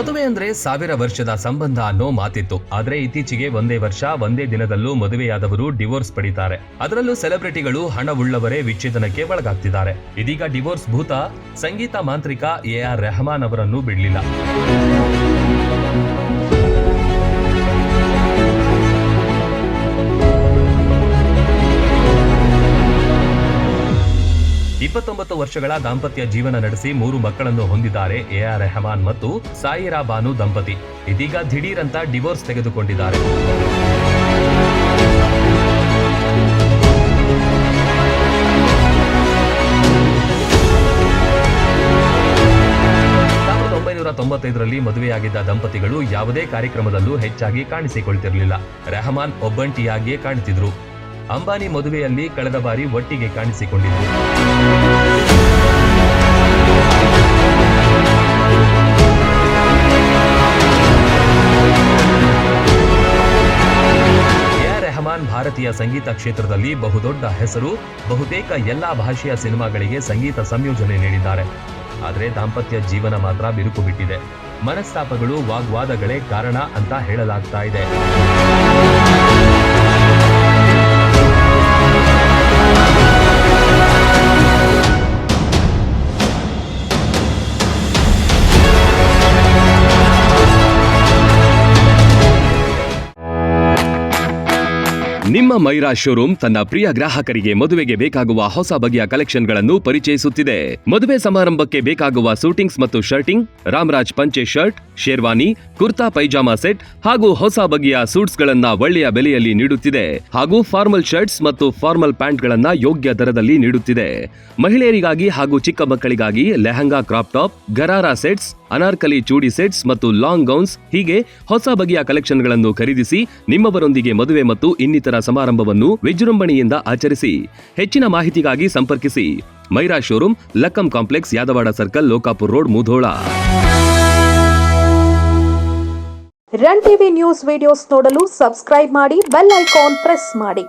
ಅಂದ್ರೆ ಸಾವಿರ ವರ್ಷದ ಸಂಬಂಧ ಅನ್ನೋ ಮಾತಿತ್ತು. ಆದ್ರೆ ಇತ್ತೀಚೆಗೆ ಒಂದೇ ವರ್ಷ, ಒಂದೇ ದಿನದಲ್ಲೂ ಮದುವೆಯಾದವರು ಡಿವೋರ್ಸ್ ಪಡಿತಾರೆ. ಅದರಲ್ಲೂ ಸೆಲೆಬ್ರಿಟಿಗಳು ಹಣವುಳ್ಳವರೇ ವಿಚ್ಛೇದನಕ್ಕೆ ಒಳಗಾಗ್ತಿದ್ದಾರೆ. ಇದೀಗ ಡಿವೋರ್ಸ್ ಭೂತ, ಸಂಗೀತ ಮಾಂತ್ರಿಕ ಎ ಆರ್ ರೆಹಮಾನ್ ಅವರನ್ನು ಬಿಡ್ಲಿಲ್ಲ. ಇಪ್ಪತ್ತೊಂಬತ್ತು ವರ್ಷಗಳ ದಾಂಪತ್ಯ ಜೀವನ ನಡೆಸಿ ಮೂರು ಮಕ್ಕಳನ್ನು ಹೊಂದಿದ್ದಾರೆ ಎ ಆರ್ ರೆಹಮಾನ್ ಮತ್ತು ಸಾಯಿರಾ ಬಾನು ದಂಪತಿ. ಇದೀಗ ದಿಢೀರಂತ ಡಿವೋರ್ಸ್ ತೆಗೆದುಕೊಂಡಿದ್ದಾರೆ. ಸಾವಿರದ ಒಂಬೈನೂರ ತೊಂಬತ್ತೈದರಲ್ಲಿ ಮದುವೆಯಾಗಿದ್ದ ದಂಪತಿಗಳು ಯಾವುದೇ ಕಾರ್ಯಕ್ರಮದಲ್ಲೂ ಹೆಚ್ಚಾಗಿ ಕಾಣಿಸಿಕೊಳ್ತಿರಲಿಲ್ಲ. ರೆಹಮಾನ್ ಒಬ್ಬಂಟಿಯಾಗಿಯೇ ಕಾಣುತ್ತಿದ್ರು ಅಂಬಾನಿ ಮದುವೆಯಲ್ಲಿ ಕಳೆದ ಬಾರಿ ಒಟ್ಟಿಗೆ ಆರ್ ರೆಹಮಾನ್ ಭಾರತೀಯ ಸಂಗೀತ ಕ್ಷೇತ್ರದಲ್ಲಿ ಬಹುದೊಡ್ಡ ಹೆಸರು, ಬಹುತೇಕ ಎಲ್ಲಾ ಭಾಷೆಯ ಸಿನಿಮಾಗಳಿಗೆ ಸಂಗೀತ ಸಂಯೋಜನೆ ನೀಡಿದ್ದಾರೆ. ಆದರೆ ದಾಂಪತ್ಯ ಜೀವನ ಮಾತ್ರ ಬಿರುಕು ಬಿಟ್ಟಿದೆ. ಮನಸ್ತಾಪಗಳು ವಾಗ್ವಾದಗಳೇ ಕಾರಣ ಅಂತ ಹೇಳಲಾಗ್ತಾ ಇದೆ. ನಿಮ್ಮ ಮೈರಾ ಶೋರೂಮ್ ತನ್ನ ಪ್ರಿಯ ಗ್ರಾಹಕರಿಗೆ ಮದುವೆಗೆ ಬೇಕಾಗುವ ಹೊಸ ಬಗೆಯ ಕಲೆಕ್ಷನ್ಗಳನ್ನು ಪರಿಚಯಿಸುತ್ತಿದೆ. ಮದುವೆ ಸಮಾರಂಭಕ್ಕೆ ಬೇಕಾಗುವ ಸೂಟಿಂಗ್ಸ್ ಮತ್ತು ಶರ್ಟಿಂಗ್, ರಾಮರಾಜ್ ಪಂಚೆ ಶರ್ಟ್, ಶೇರ್ವಾನಿ, ಕುರ್ತಾ ಪೈಜಾಮಾ ಸೆಟ್ ಹಾಗೂ ಹೊಸ ಬಗೆಯ ಸೂಟ್ಸ್ ಗಳನ್ನ ಒಳ್ಳೆಯ ಬೆಲೆಯಲ್ಲಿ ನೀಡುತ್ತಿದೆ ಹಾಗೂ ಫಾರ್ಮಲ್ ಶರ್ಟ್ಸ್ ಮತ್ತು ಫಾರ್ಮಲ್ ಪ್ಯಾಂಟ್ ಗಳನ್ನ ಯೋಗ್ಯ ದರದಲ್ಲಿ ನೀಡುತ್ತಿದೆ. ಮಹಿಳೆಯರಿಗಾಗಿ ಹಾಗೂ ಚಿಕ್ಕ ಮಕ್ಕಳಿಗಾಗಿ lehenga crop top, gharara sets anarkali chudi sets ಮತ್ತು ಲಾಂಗ್ ಗೌನ್ಸ್, ಹೀಗೆ ಹೊಸ ಬಗೆಯ ಕಲೆಕ್ಷನ್ಗಳನ್ನು ಖರೀದಿಸಿ ನಿಮ್ಮವರೊಂದಿಗೆ ಮದುವೆ ಮತ್ತು ಇನ್ನಿತರ ಸಮಾರಂಭವನ್ನು ವಿಜೃಂಭಣೆಯಿಂದ ಆಚರಿಸಿ. ಹೆಚ್ಚಿನ ಮಾಹಿತಿಗಾಗಿ ಸಂಪರ್ಕಿಸಿ. Myra showroom, Lakkam complex, Yadavad circle, Lokapur road, Mudhol. Run TV news videos ನೋಡಲು ಸಬ್ಸ್ಕ್ರೈಬ್ ಮಾಡಿ, ಬೆಲ್ ಐಕಾನ್ ಪ್ರೆಸ್ ಮಾಡಿ.